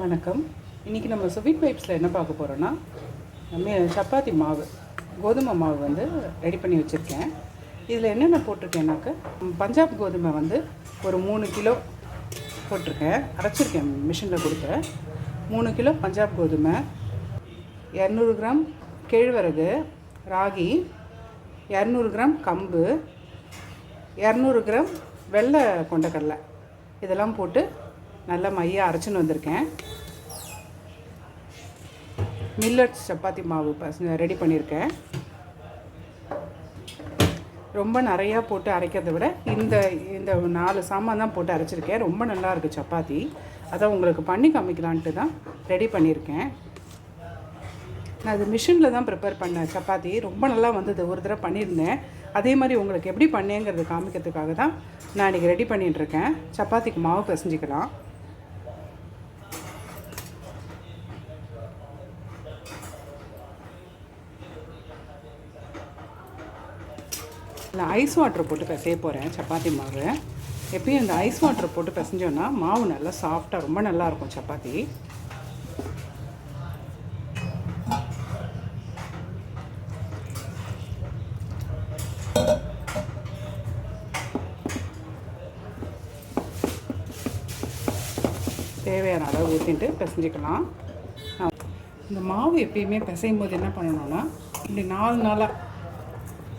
வணக்கம். இன்றைக்கி நம்ம ஸ்வீட் பைப்ஸில் என்ன பார்க்க போகிறோன்னா நம்ம சப்பாத்தி மாவு கோதுமை மாவு வந்து ரெடி பண்ணி வச்சுருக்கேன். இதில் என்னென்ன போட்டிருக்கேன்னாக்க பஞ்சாப் கோதுமை வந்து ஒரு மூணு கிலோ போட்டிருக்கேன். அரைச்சிருக்கேன் மிஷினில் கொடுத்த. மூணு கிலோ பஞ்சாப் கோதுமை இரநூறு கிராம் கேழ்வரகு ராகி இரநூறு கிராம் கம்பு இரநூறு கிராம் வெள்ளை கொண்டக்கடலை. இதெல்லாம் போட்டு நல்லா மையாக அரைச்சின்னு வந்திருக்கேன். மில்லட்ஸ் சப்பாத்தி மாவு ரெடி பண்ணியிருக்கேன். ரொம்ப நிறையா போட்டு அரைக்கிறத விட இந்த இந்த நாலு சாமான் தான் போட்டு அரைச்சிருக்கேன். ரொம்ப நல்லா இருக்குது சப்பாத்தி. அதான் உங்களுக்கு பண்ணி காமிக்கலான்ட்டு தான் ரெடி பண்ணியிருக்கேன். நான் அது மிஷினில் தான் ப்ரிப்பேர் பண்ணேன் சப்பாத்தி. ரொம்ப நல்லா வந்தது. ஒரு தடவை பண்ணியிருந்தேன். அதே மாதிரி உங்களுக்கு எப்படி பண்ணேங்கிறது காமிக்கிறதுக்காக தான் நான் இன்றைக்கி ரெடி பண்ணிகிட்டு இருக்கேன் சப்பாத்திக்கு மாவு பிசைஞ்சிக்கலாம். இல்லை ஐஸ் வாட்டர் போட்டு பிசைய போகிறேன் சப்பாத்தி மாவு. எப்பயும் இந்த ஐஸ் வாட்டர் போட்டு பிசைஞ்சோன்னா மாவு நல்லா சாஃப்டாக ரொம்ப நல்லாயிருக்கும் சப்பாத்தி. தேவையான அளவு ஊற்றிட்டு பிசைஞ்சிக்கலாம். இந்த மாவு எப்பயுமே பிசையும் போது என்ன பண்ணணும்னா இப்படி நாலு நாளாக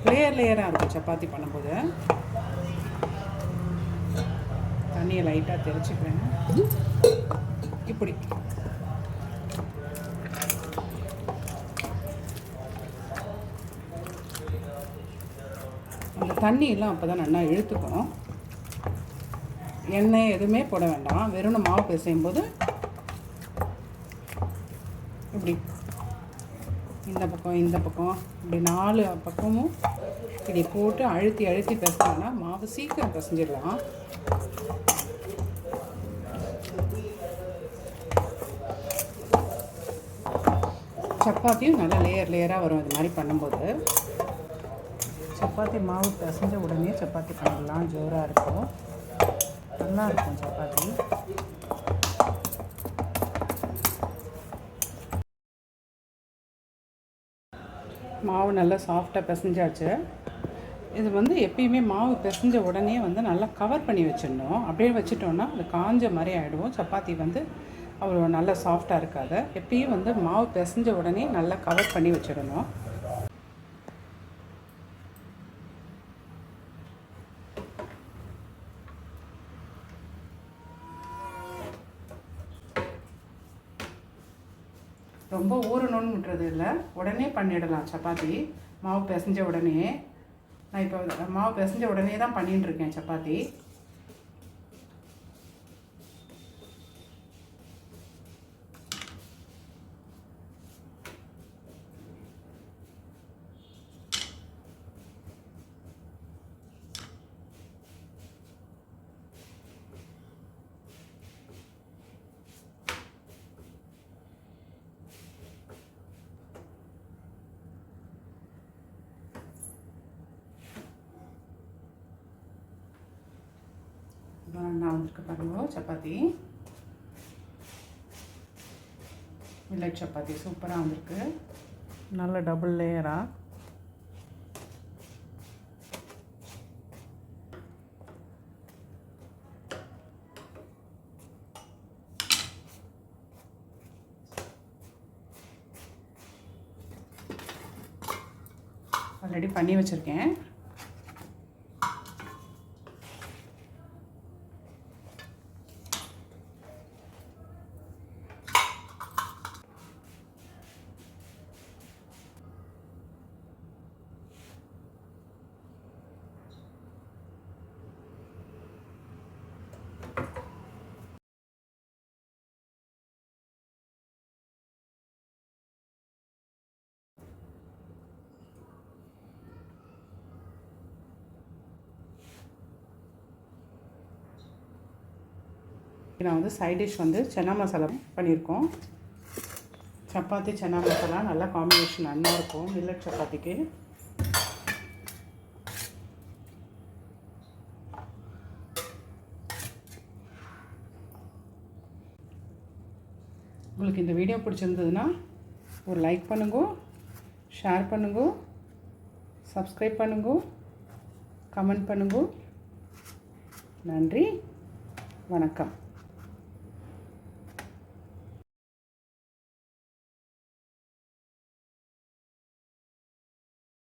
லேயர் லேயராக இருக்கும் சப்பாத்தி பண்ணும்போது. தண்ணியை லைட்டாக தெரிச்சுக்கிறேன் இப்படி. அந்த தண்ணியெல்லாம் அப்போ தான் நல்லா இழுத்துக்கணும் எண்ணெய் எதுவுமே போட வேண்டாம். வெறும் மாவு பிசையும் போது இப்படி. இந்த பக்கம் இந்த பக்கம். இப்படி நாலு பக்கமும் இப்படி போட்டு அழுத்தி அழுத்தி பிசைஞ்சோம்னா மாவு சீக்கிரம் பிசைஞ்சிடலாம். சப்பாத்தியும் நல்லா லேயர் லேயராக வரும். இது மாதிரி பண்ணும்போது சப்பாத்தி மாவு பிசைஞ்ச உடனே சப்பாத்தி பண்ணலாம். ஜோராக இருக்கும். நல்லா இருக்கும் சப்பாத்தி. மாவு நல்லா சாஃப்டாக பிசைஞ்சாச்சு. இது வந்து எப்பயுமே மாவு பிசைஞ்ச உடனே வந்து நல்லா கவர் பண்ணி வச்சிடணும். அப்படியே வச்சுட்டோன்னா அது காஞ்ச மாதிரி ஆகிடும் சப்பாத்தி வந்து அவ்வளோ நல்லா சாஃப்டாக இருக்காது. எப்பயும் வந்து மாவு பிசைஞ்ச உடனே நல்லா கவர் பண்ணி வச்சிடணும். ரொம்ப ஊறணும்னு விட்டுறது இல்லை. உடனே பண்ணிடலாம். சப்பாத்தி. மாவு பிசைஞ்ச உடனே நான் இப்போ மாவு பிசைஞ்ச உடனே தான் பண்ணிட்டு இருக்கேன் சப்பாத்தி. நான் வந்திருக்கு பாருங்க சப்பாத்தி. மில்லட் சப்பாத்தி சூப்பராக வந்திருக்கு. நல்ல டபுள் லேயராக ஆல்ரெடி பண்ணி வச்சுருக்கேன். நான் வந்து சைட் டிஷ் வந்து சன்னா மசாலா பண்ணியிருக்கோம். சப்பாத்தி சன்னா மசாலா நல்லா காம்பினேஷன் நல்லா இருக்கும். மில்லட் சப்பாத்திக்கு. உங்களுக்கு இந்த வீடியோ பிடிச்சிருந்ததுன்னா ஒரு லைக் பண்ணுங்க ஷேர் பண்ணுங்க சப்ஸ்கிரைப் பண்ணுங்க கமெண்ட் பண்ணுங்க. நன்றி வணக்கம்.